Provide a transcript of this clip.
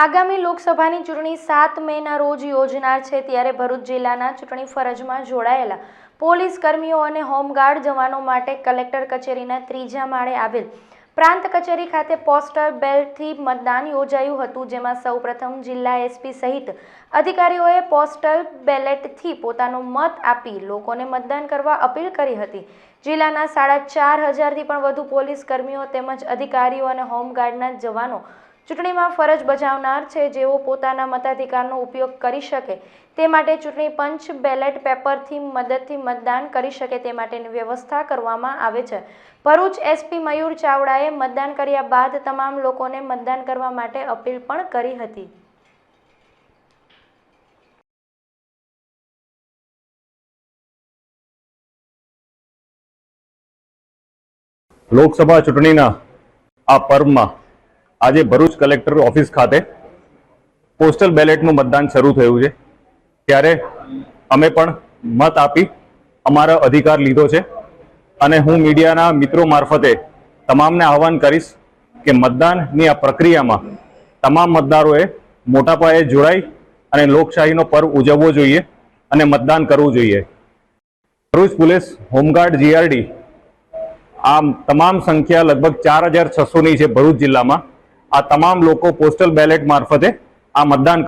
આગામી લોકસભાની ચૂંટણી સાત મેના રોજ યોજનાર છે ત્યારે ભરૂચ જિલ્લાના ચૂંટણી ફરજમાં જોડાયેલા પોલીસ કર્મીઓ અને હોમગાર્ડ જવાનો માટે કલેક્ટર કચેરીના ત્રીજા માળે આવેલ પ્રાંત કચેરી ખાતે પોસ્ટલ બેલ્ટથી મતદાન યોજાયું હતું, જેમાં સૌપ્રથમ જિલ્લા એસપી સહિત અધિકારીઓએ પોસ્ટલ બેલેટથી પોતાનો મત આપી લોકોને મતદાન કરવા અપીલ કરી હતી. જિલ્લાના સાડા ચાર હજારથી પણ વધુ પોલીસ કર્મીઓ તેમજ અધિકારીઓ અને હોમગાર્ડના જવાનો ચૂંટણીમાં ફરજ બજાવનાર છે જેઓ પોતાના મતાધિકારનો ઉપયોગ કરી શકે, તે માટે ચૂંટણી પંચ બેલેટ પેપરથી મદદથી મતદાન કરી શકે તે માટેની વ્યવસ્થા કરવામાં આવે છે. ભરૂચ એસપી મયુર ચાવડાએ મતદાન કર્યા બાદ તમામ લોકોને મતદાન કરવા માટે અપીલ પણ કરી હતી. લોકસભા ચૂંટણીના આ પર્વમાં આજે ભરૂચ કલેક્ટર ઓફિસ ખાતે પોસ્ટલ બેલેટનું મતદાન શરૂ થયું છે. ત્યારે અમે પણ મત આપી અમારો અધિકાર લીધો છે અને હું મીડિયાના મિત્રો મારફતે તમામને આહવાન કરીશ કે મતદાનની આ પ્રક્રિયામાં તમામ મતદારોએ મોટા પાયે જોડાઈ અને લોકશાહીનો પર્વ ઉજવવો જોઈએ અને મતદાન કરવું જોઈએ. ભરૂચ પોલીસ હોમગાર્ડ જીઆરડી આ તમામ સંખ્યા લગભગ ચાર હજાર છસોની છે ભરૂચ જિલ્લામાં. આ તમામ લોકો પોસ્ટલ બેલેટ મારફતે આ મતદાન